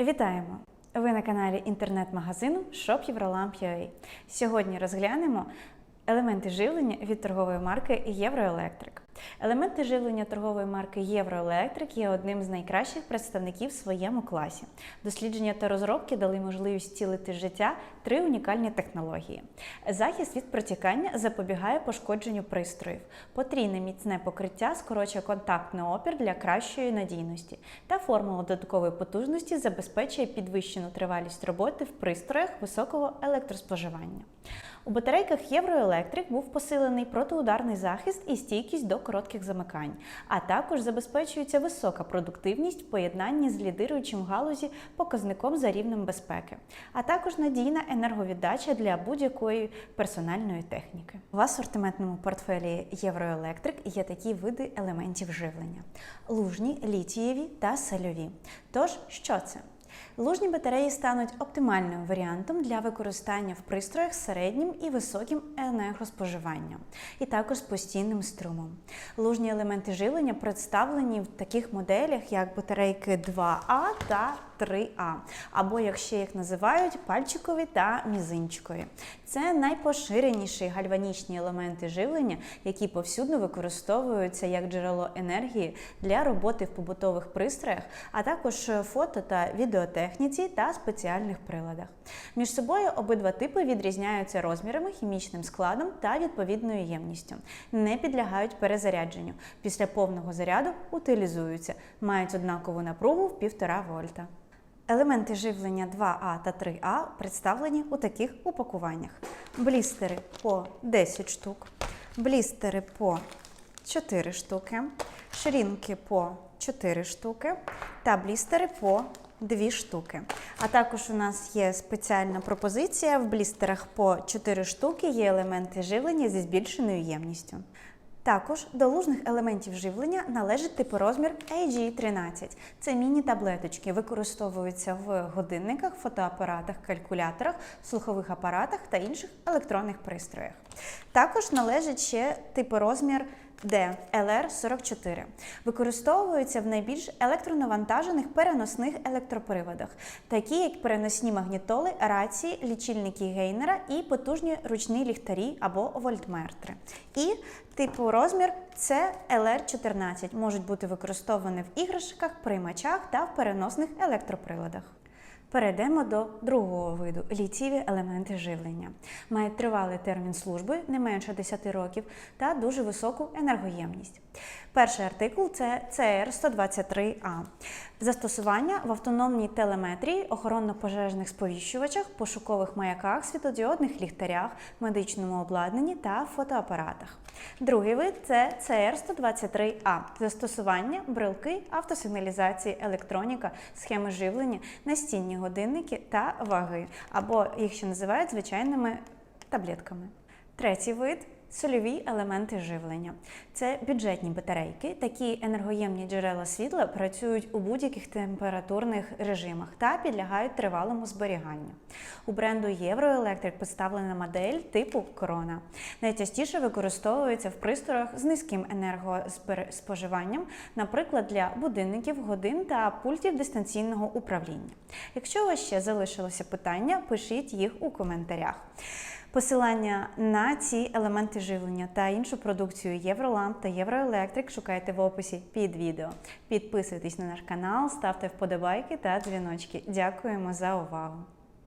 Вітаємо! Ви на каналі інтернет-магазину Shop. Сьогодні розглянемо елементи живлення від торгової марки Євроелектрик. Елементи живлення торгової марки Євроелектрик є одним з найкращих представників в своєму класі. Дослідження та розробки дали можливість цілити життя три унікальні технології. Захист від протікання запобігає пошкодженню пристроїв. Потрійне міцне покриття скорочує контактний опір для кращої надійності. Та формула додаткової потужності забезпечує підвищену тривалість роботи в пристроях високого електроспоживання. У батарейках Євроелектрик був посилений протиударний захист і стійкість до коротких замикань, а також забезпечується висока продуктивність в поєднанні з лідируючим галузі показником за рівнем безпеки, а також надійна енерговіддача для будь-якої персональної техніки. В асортиментному портфелі Євроелектрик є такі види елементів живлення: лужні, літієві та сельові. Тож, що це? Лужні батареї стануть оптимальним варіантом для використання в пристроях з середнім і високим енергоспоживанням, і також з постійним струмом. Лужні елементи живлення представлені в таких моделях, як батарейки 2А та 3А, або як ще їх називають пальчикові та мізинчикові. Це найпоширеніші гальванічні елементи живлення, які повсюдно використовуються як джерело енергії для роботи в побутових пристроях, а також фото та відеотехніці та спеціальних приладах. Між собою обидва типи відрізняються розмірами, хімічним складом та відповідною ємністю, не підлягають перезарядженню. Після повного заряду утилізуються, мають однакову напругу в 1,5 вольта. Елементи живлення 2А та 3А представлені у таких упакуваннях: блістери по 10 штук, блістери по 4 штуки, ширинки по 4 штуки та блістери по 2 штуки. А також у нас є спеціальна пропозиція: в блістерах по 4 штуки є елементи живлення зі збільшеною ємністю. Також до лужних елементів живлення належить типорозмір AG13. Це міні-таблеточки, використовуються в годинниках, фотоапаратах, калькуляторах, слухових апаратах та інших електронних пристроях. Також належить ще типорозмір D LR44. Використовуються в найбільш електронавантажених переносних електроприводах, такі як переносні магнітоли, рації, лічильники Гейнера і потужні ручні ліхтарі або вольтметри. І типу розмір це LR14, можуть бути використовані в іграшках, приймачах та в переносних електроприладах. Перейдемо до другого виду літієві елементи живлення. Мають тривалий термін служби, не менше 10 років, та дуже високу енергоємність. Перший артикул це CR123A. Застосування в автономній телеметрії, охоронно-пожежних сповіщувачах, пошукових маяках, світлодіодних ліхтарях, медичному обладнанні та фотоапаратах. Другий вид це CR123A. Застосування, брелки, автосигналізації, електроніка, схеми живлення, настінні годинники та ваги, або їх ще називають звичайними таблетками. Третій вид Сольові елементи живлення це бюджетні батарейки. Такі енергоємні джерела світла працюють у будь-яких температурних режимах та підлягають тривалому зберіганню. У бренду Євроелектрик представлена модель типу Корона. Найчастіше використовується в пристроях з низьким енергоспоживанням, наприклад, для будинників, годин та пультів дистанційного управління. Якщо у вас ще залишилося питання, пишіть їх у коментарях. Посилання на ці елементи живлення та іншу продукцію Євроламп та Євроелектрик шукайте в описі під відео. Підписуйтесь на наш канал, ставте вподобайки та дзвіночки. Дякуємо за увагу!